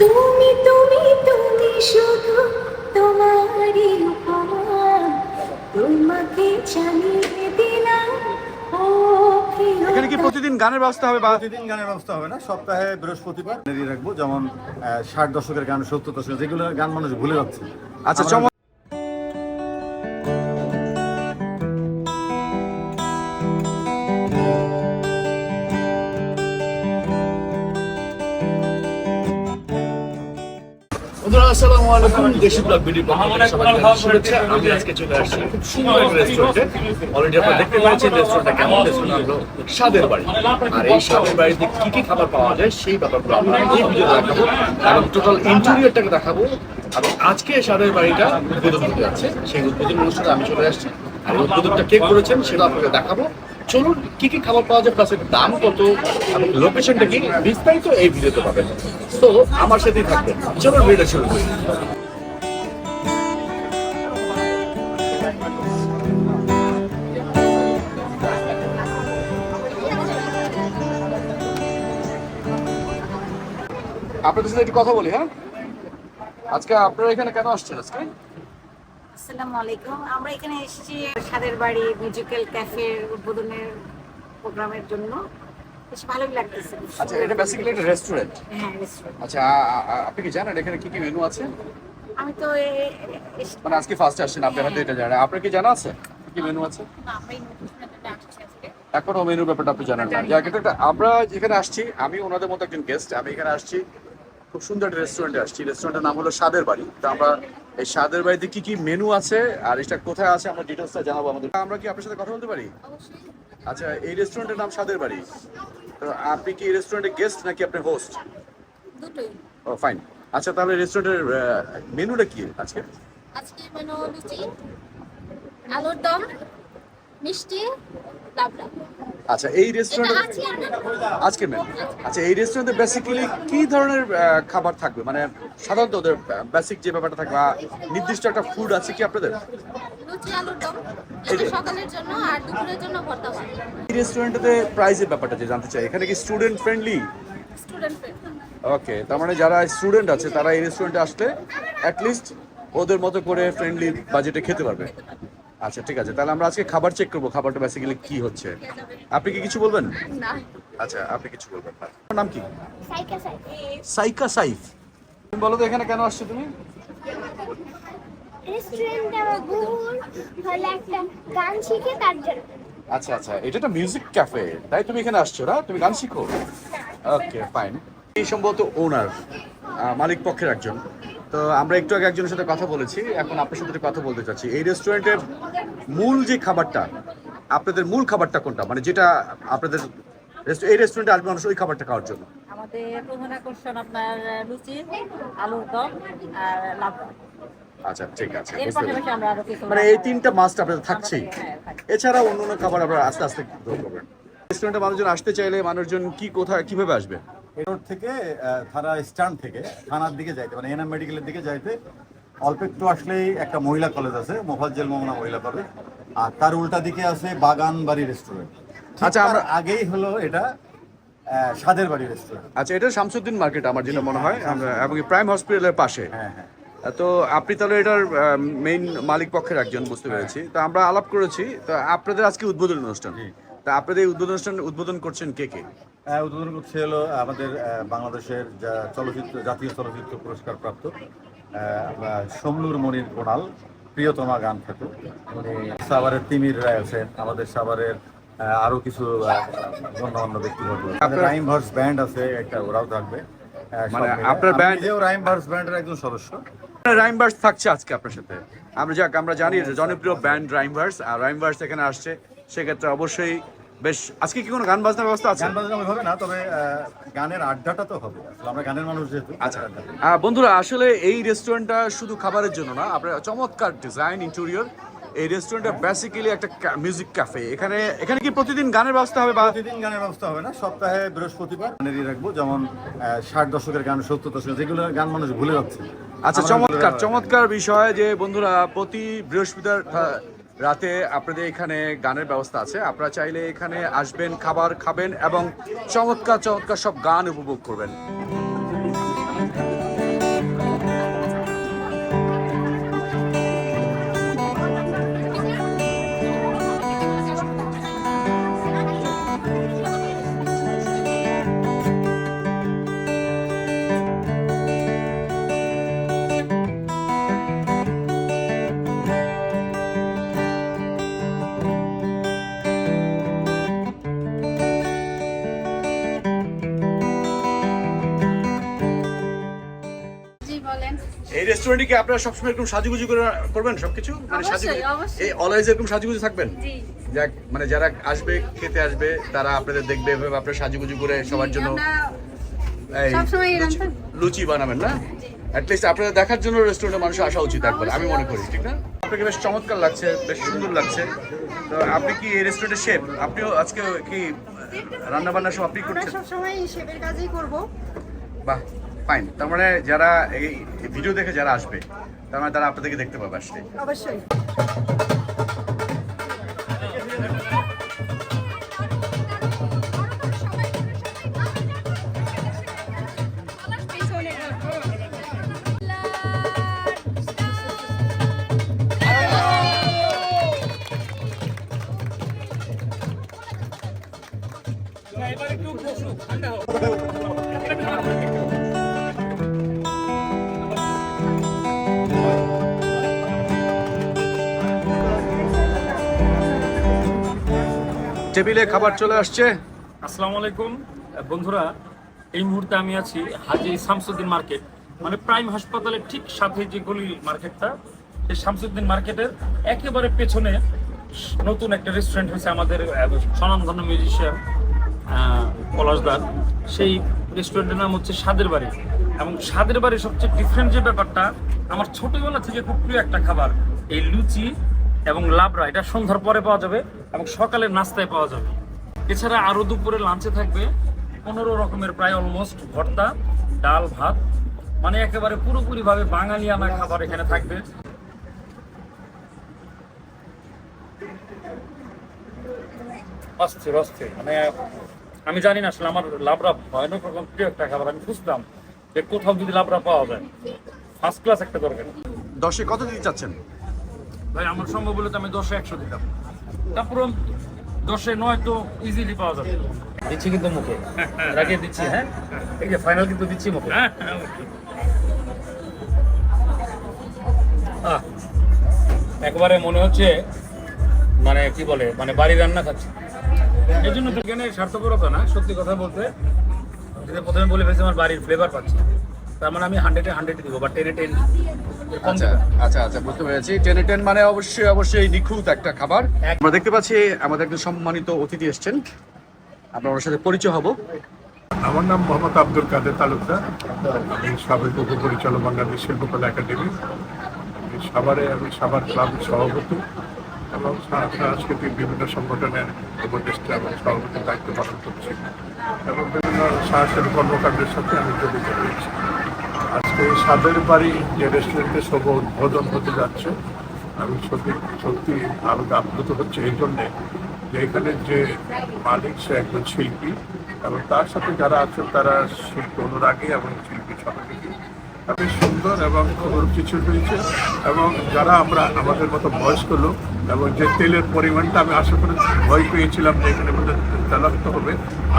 তুমি তুমি তুমি শুধু তোমারই উপমা। তোমাকে জানিয়ে দিলাম এখানে কি প্রতিদিন গানের ব্যবস্থা হবে বা প্রতিদিন গানের ব্যবস্থা হবে না সপ্তাহে বৃহস্পতিবার। রাখব যেমন আহ, ষাট দশকের গান সত্তর দশকের যেগুলো গান মানুষ ভুলে যাচ্ছে। আচ্ছা আসসালামু আলাইকুম। দেশি ব্লগ ভিডিও শুভেচ্ছা। আমি আজকে চলে আসছি খুব সুন্দর একটা রেস্টুরেন্টে অলরেডি আপনারা দেখতে পাচ্ছেন রেস্টুরেন্টটা কেমন। রেস্টুরেন্ট হলো স্বাদের বাড়ি। আর এই স্বাদের বাড়িতে কি কি খাবার পাওয়া যায় সেই ব্যাপারগুলো আপনারা এই ভিডিওতে দেখাবো। এবং টোটাল ইন্টেরিয়রটাকে দেখাবো। এবং আজকে স্বাদের বাড়িটা উদ্বোধন হতে যাচ্ছে। সেই উদ্বোধন অনুষ্ঠানে আমি চলে আসছি। আর উদ্বোধনটা কে করেছেন সেটা আপনাকে দেখাবো। চলুন, কি কি খাবার পাওয়া যায় প্লাসের দাম কত, এবং লোকেশনটা কি? বিস্তারিত এই ভিডিওতে পাবেন। তো আমার সাথেই থাকবেন। চলুন ভিডিওটা শুরু করি। আপনাদের সাথে একটু কথা বলি হ্যাঁ? আজকে আপনারা এখানে কেন আসছেন আজকে? আসসালামু আলাইকুম। আমরা এখানে এসেছি স্বাদের বাড়ি মিউজিক্যাল ক্যাফের উদ্বোধনের প্রোগ্রামের জন্য। বেশ ভালোই লাগতেছে। আচ্ছা এটা বেসিক্যালি একটা রেস্টুরেন্ট হ্যাঁ restaurant। আচ্ছা আপনি কি জানেন এখানে কি কি মেনু আছে? আমি তো মানে আজকে ফার্স্ট আসছেন আপনার হাতে এটা জানেন। আপনার কি জানা আছে? কি কি মেনু আছে? এখনও মেনুর ব্যাপারটা আপনি জানেন না। আমরা যেখানে আসছি আমি ওনাদের মতো একজন গেস্ট আমি এখানে আসছি। খুব সুন্দর একটা রেস্টুরেন্টে আসছি। রেস্টুরেন্টের নাম হলো স্বাদের বাড়ি। তো আমরা এই স্বাদের বাড়িতে কি কি মেনু আছে আর এটা কোথায় আছে আমরা ডিটেলসটা জানাব আমাদের। আমরা কি আপনার সাথে কথা বলতে পারি? আচ্ছা এই রেস্টুরেন্টের নাম স্বাদের বাড়ি। তো আপনি কি এই রেস্টুরেন্টের গেস্ট নাকি আপনি হোস্ট দুটোই। ও ফাইন আচ্ছা তাহলে রেস্টুরেন্টের মেনুটা কি আজকে? আজকে মেনু লুচি আলুর দম মিষ্টি লাবড়া। আচ্ছা এই রেস্টুরেন্টে আজকে ম্যাম আচ্ছা এই রেস্টুরেন্টে বেসিক্যালি কি ধরনের খাবার থাকবে? মানে সাধারণত ওদের বেসিক যে ব্যাপারটা থাকবে নির্দিষ্ট একটা ফুড আছে কি আপনাদের? এই রেস্টুরেন্টে প্রাইসের ব্যাপারটা যে জানতে চাই এখানে কি স্টুডেন্ট ফ্রেন্ডলি ওকে তার মানে যারা স্টুডেন্ট আছে তারা এই রেস্টুরেন্টে আসলে অ্যাটলিস্ট ওদের মতো করে ফ্রেন্ডলি বাজেটে খেতে পারবে। আচ্ছা ঠিক আছে। তাহলে আমরা আজকে খাবার চেক করব খাবারটা বেসিক্যালি কি হচ্ছে। আপনি কি কিছু বলবেন? না। আচ্ছা আপনি কিছু বলবেন আপনার নাম কি? সাইকা সাই সাইকা সাইফ। তুমি বলো তো এখানে কেন আসছো তুমি? গান শিখে তার জন্য। আচ্ছা আচ্ছা এটা একটা মিউজিক ক্যাফে তাই তুমি এখানে আসছো না? তুমি গান শিখো? ওকে ফাইন এই সম্ভবত ওনার মালিক পক্ষের একজন। তো আমরা একটু আগে একজনের সাথে কথা বলেছি এখন আপনার সাথে কথা বলতে চাচ্ছি। এই রেস্টুরেন্টের মূল যে খাবারটা আপনাদের মূল খাবারটা কোনটা? মানে যেটা আপনাদের এই রেস্টুরেন্টে আসবে মানুষ ওই খাবারটা খাওয়ার জন্য। আমাদের প্রধান আকর্ষণ আপনার লুচি আলুর দম আর লাবড়া আচ্ছা ঠিক আছে মানে এই তিনটা মাস্ট আপনাদের থাকছেই। হ্যাঁ, এছাড়া অন্য অন্য খাবার আপনারা আস্তে আস্তে করবেন। রেস্টুরেন্টে মানুষজন আসতে চাইলে মানুষজন কি কোথায় কীভাবে আসবে? রোড থেকে থানা স্ট্যান্ড থেকে থানার দিকে যাইতে মানে এনএম মেডিকেলের দিকে যাইতে অল্প একটু আসলেই একটা মহিলা কলেজ আছে মোফাজ্জেল মোমনা মহিলা কলেজ আর তার উল্টা দিকে আছে বাগান বাড়ি রেস্টুরেন্ট আচ্ছা, আমরা- আগেই হলো এটা আহ, স্বাদের বাড়ি রেস্টুরেন্ট আচ্ছা এটা শামসুদ্দিন মার্কেট আমার যেটা মনে হয় আমরা এবং প্রাইম হসপিটালের পাশে। হ্যাঁ হ্যাঁ। তো আপনি তাহলে এটার মেইন মালিক পক্ষের একজন বুঝতে পেরেছি। তো আমরা আলাপ করেছি তো আপনাদের আজকে উদ্বোধন অনুষ্ঠান। তা আপনাদের এই উদ্বোধন অনুষ্ঠান উদ্বোধন করছেন কে কে? আহ, উদ্বোধন করছে হলো আমাদের বাংলাদেশের যা চলচ্চিত্র জাতীয় চলচ্চিত্র পুরস্কার প্রাপ্ত সমলুর মনির কোনাল প্রিয়তমা গান খ্যাত উনি সাভারের তিমির রায় আছেন আমাদের সাভারের আহ, আরও কিছু গণ্যমান্য ব্যক্তিবর্গ রাইম ভার্স ব্যান্ড আছে একটা ওরাও থাকবে মানে আপনার band- রাইম ভার্স ব্যান্ডের একজন সদস্য। রাইমভার্স থাকছে আজকে আপনার সাথে। আমরা যাক আমরা জানি যে জনপ্রিয় ব্যান্ড রাইমভার্স আর রাইমভার্স এখানে আসছে সেক্ষেত্রে অবশ্যই বেশ আজকে কি কোনো গান বাজনার ব্যবস্থা আছে? গান বাজনা হবে না তবে গানের আড্ডাটা তো হবে। আসলে আমরা গানের মানুষ যেহেতু আচ্ছা। বন্ধুরা আসলে এই রেস্টুরেন্টটা শুধু খাবারের জন্য না আপনার চমৎকার ডিজাইন ইন্টেরিয়র এই রেস্টুরেন্টটা বেসিক্যালি একটা মিউজিক ক্যাফে এখানে এখানে কি প্রতিদিন গানের ব্যবস্থা হবে বা প্রতিদিন গানের ব্যবস্থা হবে না সপ্তাহে বৃহস্পতিবার গানেরই রাখব যেমন ষাট দশকের গান সত্তর দশকের যেগুলো গান মানুষ ভুলে যাচ্ছে। আচ্ছা চমৎকার চমৎকার বিষয় যে বন্ধুরা প্রতি বৃহস্পতিবার রাতে আপনাদের এখানে গানের ব্যবস্থা আছে। আপনারা চাইলে এখানে আসবেন, খাবার খাবেন এবং চমৎকার চমৎকার সব গান উপভোগ করবেন। রেস্টুরেন্টে কি আপনারা সবসময় এরকম সাজুগুজু করে করবেন সবকিছু? মানে সাজুগুজু। এই অলওয়েজ এরকম সাজুগুজু থাকবেন? জি। যাক মানে যারা আসবে খেতে আসবে তারা আপনাদের দেখবে এভাবে আপনারা সাজুগুজু করে সবার জন্য এই লুচি- বানাবেন না? অ্যাটলিস্ট আপনাদের দেখার জন্য রেস্টুরেন্টে মানুষ আসা উচিত একবার আমি মনে করি ঠিক না? আপনাকে বেশ চমৎকার লাগছে বেশ সুন্দর লাগছে। তো আপনি কি এই রেস্টুরেন্টের শেফ আপনিও আজকে কি রান্না বান্না সব আপনি করছেন? সবসময় শেপের কাজই করব। বাহ। ফাইন তার মানে যারা এই ভিডিও দেখে যারা আসবে, তার মানে তারা আপনাদেরকে দেখতে পাবে আসলে অবশ্যই। টেবিলে খাবার চলে আসছে। আসসালামু আলাইকুম। বন্ধুরা, এই মুহূর্তে আমি আছি হাজি শামসুদ্দিন মার্কেট। মানে প্রাইম হাসপাতালের ঠিক সাথে যে গলি মার্কেটটা, এই শামসুদ্দিন মার্কেটের একেবারে পেছনে নতুন একটা রেস্টুরেন্ট হয়েছে আমাদের স্বনামধন্য মিউজিশিয়ান পলাশদার। সেই রেস্টুরেন্টের নাম হচ্ছে স্বাদের বাড়ি। এবং স্বাদের বাড়ির সবচেয়ে ডিফারেন্ট যে ব্যাপারটা, আমার ছোটবেলা থেকে খুব প্রিয় একটা খাবার, এই লুচি এবং লাবড়া, এটা সন্ধ্যার পরে পাওয়া যাবে এবং সকালের নাস্তায় পাওয়া যাবে। এছাড়া আরও দুপুরে লাঞ্চে থাকবে পনেরো রকমের প্রায় অলমোস্ট ভর্তা, ডাল, ভাত মানে একেবারে পুরোপুরি ভাবে বাঙালিয়ানা খাবার এখানে থাকবে। অস্থির অস্থির মানে আমি জানি না আসলে আমার লাবড়া ভয়ানক রকম প্রিয় একটা খাবার, আমি বুঝতাম যে কোথাও যদি লাবড়া পাওয়া যায়। ফার্স্ট ক্লাস একটা দরকার। দশে কত দিতে চাচ্ছেন? ভাই আমার সম্ভব হলে তো আমি দশে একশো দিতাম। তারপর দশে নয় তো ইজিলি পাওয়া যাবে। দিচ্ছি কিন্তু মুখে। রাগে দিচ্ছি হ্যাঁ? এই যে ফাইনাল কিন্তু দিচ্ছি মুখে। আহ, একবারে মনে হচ্ছে মানে কি বলে মানে বাড়ি রান্না খাচ্ছি। এই জন্য তো এখানে স্বার্থপরতা না সত্যি কথা বলতে। যেটা প্রথমে বলে ফেলছি আমার বাড়ির ফ্লেভার পাচ্ছি। তার মানে আমি হান্ড্রেডে হান্ড্রেড দিব বা টেনে টেন আচ্ছা আচ্ছা আচ্ছা বুঝতে পেরেছি। টেনে টেন মানে অবশ্যই অবশ্যই নিখুঁত একটা খাবার। আমরা দেখতে পাচ্ছি আমাদের একজন সম্মানিত অতিথি এসেছেন। আমরা ওনার সাথে পরিচয় হব। আমার নাম মোহাম্মদ আব্দুল কাদের তালুকদার। আমি সাবেক উপপরিচালক বাংলাদেশ শিল্পকলা একাডেমি। সাভারে, আমি সাভার ক্লাবের সভাপতি এবং সাংস্কৃতিক বিভিন্ন সংগঠনের উপদেষ্টা এবং সভাপতির দায়িত্ব পালন করছি। এবং বিভিন্ন সাংস্কৃতিক কর্মকাণ্ডের সাথে আমি জড়িত রয়েছি। আজকে সাদের বাড়ি যে রেস্টুরেন্টে সব উদ্বোধন হতে যাচ্ছে, আমি সত্যি সত্যি আরও আপ্লুত হচ্ছে এই জন্যে যে এখানে যে মালিক সে একজন শিল্পী এবং তার সাথে যারা আছেন তারা শিল্পী অনুরাগী এবং শিল্পী সহযোগী। খুবই সুন্দর এবং কিছু হয়েছে এবং যারা আমরা আমাদের মতো বয়স্ক লোক এবং যে তেলের পরিমাণটা আমি আশা করে ভয় পেয়েছিলাম যে এখানে মধ্যে তেলাক্ত হবে,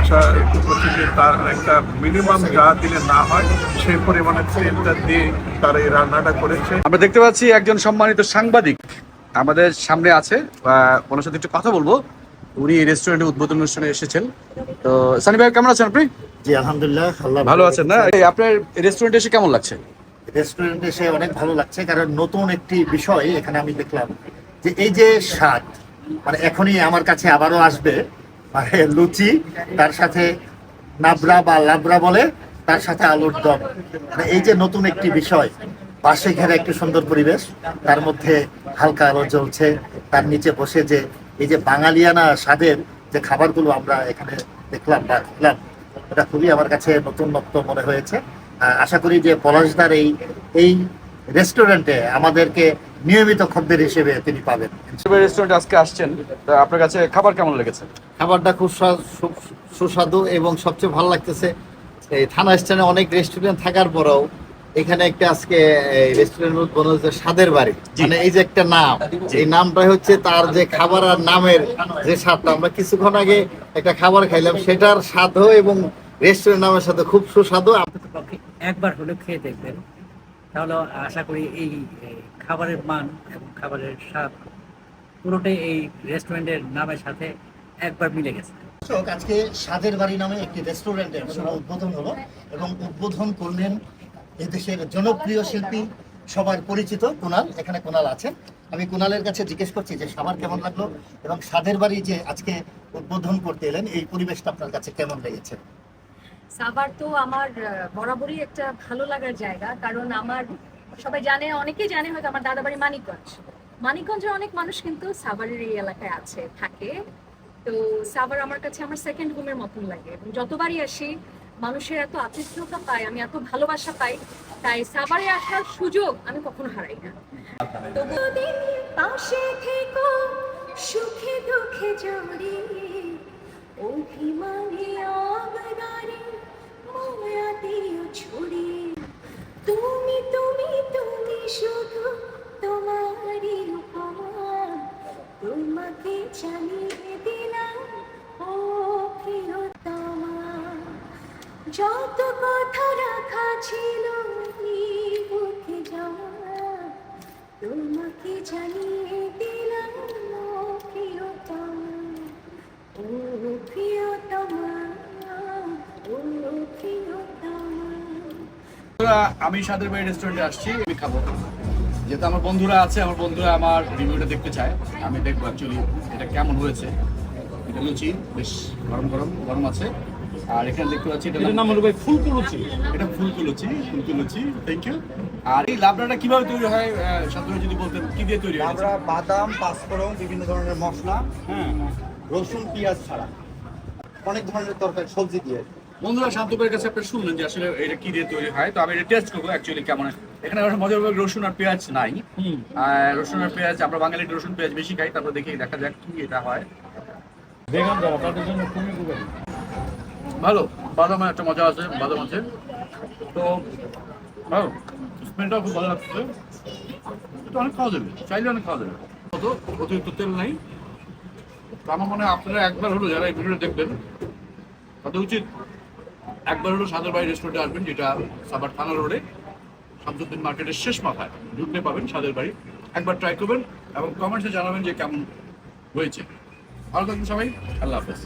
আশা করছি যে তার একটা মিনিমাম যা দিলে না হয় সেই পরিমাণে তেলটা দিয়ে তারা এই রান্নাটা করেছে। আমরা দেখতে পাচ্ছি একজন সম্মানিত সাংবাদিক আমাদের সামনে আছে ওনার সাথে একটু কথা বলব। উনি রেস্টুরেন্টে উদ্বোধন অনুষ্ঠানে এসেছেন। তো সানি ভাই, কেমন আছেন আপনি? জি আলহামদুলিল্লাহ আল্লাহ ভালো আছেন না? আপনার রেস্টুরেন্টে এসে কেমন লাগছে? রেস্টুরেন্টে এসে অনেক ভালো লাগছে কারণ নতুন একটি বিষয় এখানে আমি দেখলাম যে এই যে স্বাদ মানে এখনই আমার কাছে আবারও আসবে মানে লুচি তার সাথে নাবরা বা লাবরা বলে তার সাথে আলুর দম। মানে এই যে নতুন একটি বিষয় পাশে ঘেরা একটি সুন্দর পরিবেশ তার মধ্যে হালকা আলো জ্বলছে তার নিচে বসে যে এই যে বাঙালিয়ানা স্বাদের যে খাবারগুলো আমরা এখানে দেখলাম বা খেলাম এটা খুবই আমার কাছে নতুন নতুনত্ব মনে হয়েছে। আশা করি যে পলাশদার এই এই রেস্টুরেন্টে আমাদেরকে নিয়মিত খদ্দের হিসেবে তিনি পাবেন। রেস্টুরেন্টে আজকে আসছেন। তো আপনার কাছে খাবার কেমন লেগেছে? খাবারটা খুব সুস্বাদু এবং সবচেয়ে ভালো লাগতেছে এই থানা স্টেশনে অনেক রেস্টুরেন্ট থাকার পরেও এখানে একটা আজকে রেস্টুরেন্ট উদ্বোধন হচ্ছে স্বাদের বাড়ি। মানে এই যে একটা নাম এই নামটা হচ্ছে তার যে খাবার আর নামের যে স্বাদটা। আমরা কিছুক্ষণ আগে একটা খাবার খাইলাম সেটার স্বাদও এবং রেস্টুরেন্ট নামের সাথে খুব সুস্বাদু। পক্ষে একবার হলেও খেয়ে দেখবেন। তাহলে আশা করি এই খাবারের মান এবং খাবারের স্বাদ পুরোটাই এই রেস্টুরেন্টের নামের সাথে একবার মিলে গেছে। আজকে স্বাদের বাড়ি নামে একটি রেস্টুরেন্টের শুভ উদ্বোধন হলো এবং উদ্বোধন করলেন এদেশের জনপ্রিয় শিল্পী সবার পরিচিত কুনাল এখানে কুনাল আছেন। আমি কুনালের কাছে জিজ্ঞেস করছি যে সাবার কেমন লাগল এবং সাদের বাড়ি যে আজকে উদ্বোধন করতে এলেন, এই পরিবেশটা আপনার কাছে কেমন লেগেছে? সাভার তো আমার বরাবরই একটা ভালো লাগার জায়গা, কারণ আমার, সবাই জানে, অনেকেই জানে হয়তো আমার দাদা বাড়ি মানিকগঞ্জ। মানিকগঞ্জের অনেক মানুষ কিন্তু সাভারের এই এলাকায় আছে, থাকে। তো সাভার আমার কাছে আমার সেকেন্ড হোমের মতন লাগে যতবারই আসি মানুষের এত আতিথ্যতা পাই আমি এত ভালোবাসা পাই, তাই সাভারে আসার সুযোগ আমি কখনো হারাই না। তবুদিন পাশে থেকো, সুখে দুঃখে জড়িয়ে অভিমানে আবদারে মায়া দিও ছড়িয়ে তুমি তুমি তুমি শুধু তোমারই উপমা তোমাকে জানিয়ে দিলাম যত কথা রাখা ছিল তোমাকে জানিয়ে দিলাম প্রিয়তমা ও আমি সাদের বাড়ি রেস্টুরেন্টে আসছি, আমি খাব। যেহেতু আমার বন্ধুরা আছে, আমার বন্ধুরা আমার রিভিউটা দেখতে চায়, আমি দেখব অ্যাকচুয়ালি এটা কেমন হয়েছে। এটা লুচি, বেশ গরম গরম গরম আছে। আর এখানে দেখতে পাচ্ছি এটা এটার নাম হলো ভাই ফুলকো লুচি এটা ফুলকো লুচি ফুলকো লুচি থ্যাংক ইউ আর এই লাবড়াটা কীভাবে তৈরি হয় সাধারণ যদি বলতেন কি দিয়ে তৈরি হয়? আমরা বাদাম পাঁচফোড়ন বিভিন্ন ধরনের মশলা হ্যাঁ। রসুন পেঁয়াজ ছাড়া। অনেক ধরনের তরকারি সবজি দিয়ে। বন্ধুরা শান্তবের কাছে আপনি শুনলেন যে আসলে এটা কি দিয়ে তৈরি হয় তো আমি এটা টেস্ট করব অ্যাকচুয়ালি কেমন এখানে আমার মজার ব্যাপার রসুন আর পেঁয়াজ নাই। রসুন আর পেঁয়াজ আমরা বাঙালি রসুন পেঁয়াজ বেশি খাই তারপর দেখি দেখা যাক কি এটা হয়। বেগান যারা তাদের জন্য খুবই উপকারী। ভালো বাদামে একটা মজা আছে বাদাম আছে তো, ভালো স্মেলটাও খুব ভালো লাগছে। এটা অনেক খাওয়া যাবে, চাইলে অনেক খাওয়া যাবে। অত অতিরিক্ত তেল নাই। তো আমার মনে হয় আপনারা একবার হলো যারা এই ভিডিওটা দেখবেন, তাদের উচিত একবার হলো সাদের বাড়ি রেস্টুরেন্টে আসবেন, যেটা সাবার থানা রোডে, শামসুদ্দিন মার্কেটের শেষ মাথায়। ঢুকতে পাবেন সাদের বাড়ি। একবার ট্রাই করবেন এবং কমেন্টসে জানাবেন যে কেমন হয়েছে। ভালো থাকবেন সবাই, আল্লাহ হাফেজ।